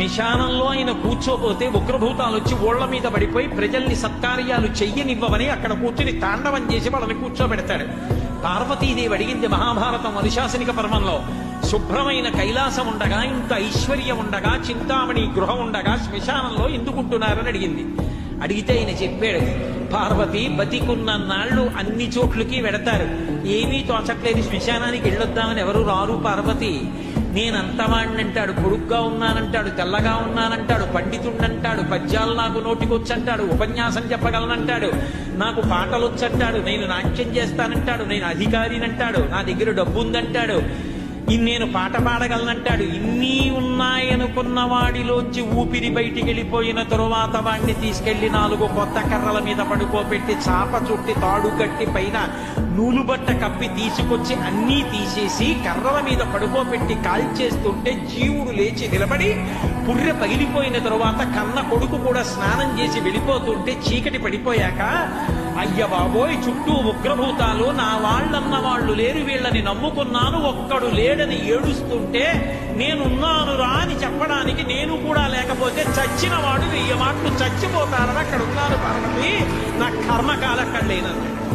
శ్మశానంలో ఆయన కూర్చోపోతే ఉగ్రభూతాలు వచ్చి ఓళ్ళ మీద పడిపోయి ప్రజల్ని సత్కార్యాలు చెయ్యనివ్వమని అక్కడ కూర్చుని తాండవం చేసి వాళ్ళని కూర్చోబెడతాడు. పార్వతీదేవి అడిగింది మహాభారతం అనుశాసనిక పర్వంలో శుభ్రమైన కైలాసం ఉండగా ఇంత ఐశ్వర్యం ఉండగా చింతామణి గృహం ఉండగా శ్మశానంలో ఎందుకుంటున్నారని అడిగింది. అడిగితే ఆయన చెప్పాడు పార్వతి బతికున్న నాళ్ళు అన్ని చోట్లకి వెడతారు. ఏమీ తోచట్లేదు శ్మశానానికి వెళ్ళొద్దామని ఎవరు రారు పార్వతి. నేనంతవాణ్ణంటాడు పొడుగ్గా ఉన్నానంటాడు తెల్లగా ఉన్నానంటాడు పండితుండంటాడు పద్యాలు నాకు నోటికొచ్చంటాడు ఉపన్యాసం చెప్పగలనంటాడు నాకు పాటలు వచ్చంటాడు నేను నాట్యం చేస్తానంటాడు నేను అధికారినంటాడు నా దగ్గర డబ్బు ఉందంటాడు నేను పాట పాడగలనంటాడు ఇన్ని ఉన్నాయనుకున్న వాడిలోంచి ఊపిరి బయటికి వెళ్ళిపోయిన తరువాత వాడిని తీసుకెళ్ళి నాలుగు కొత్త కర్రల మీద పడుకోబెట్టి చాప చుట్టి తాడు కట్టి పైన నూలు బట్ట కప్పి తీసుకొచ్చి అన్నీ తీసేసి కర్రల మీద పడుకోబెట్టి కాల్చేస్తుంటే జీవుడు లేచి నిలబడి పుర్రె పగిలిపోయిన తరువాత కన్న కొడుకు కూడా స్నానం చేసి వెళ్ళిపోతుంటే చీకటి పడిపోయాక అయ్య బాబోయ్ చుట్టూ ఉగ్రభూతాలు నా వాళ్ళన్న వాళ్ళు లేరు వీళ్ళని నమ్ముకున్నాను ఒక్కడు లేడని ఏడుస్తుంటే నేనున్నాను రా అని చెప్పడానికి నేను కూడా లేకపోతే చచ్చిన వాడు వెయ్యి మాటలు చచ్చిపోతారని అక్కడ ఉన్నాను పార్వతి. నా కర్మకాల అక్కడ లేనన్నాడు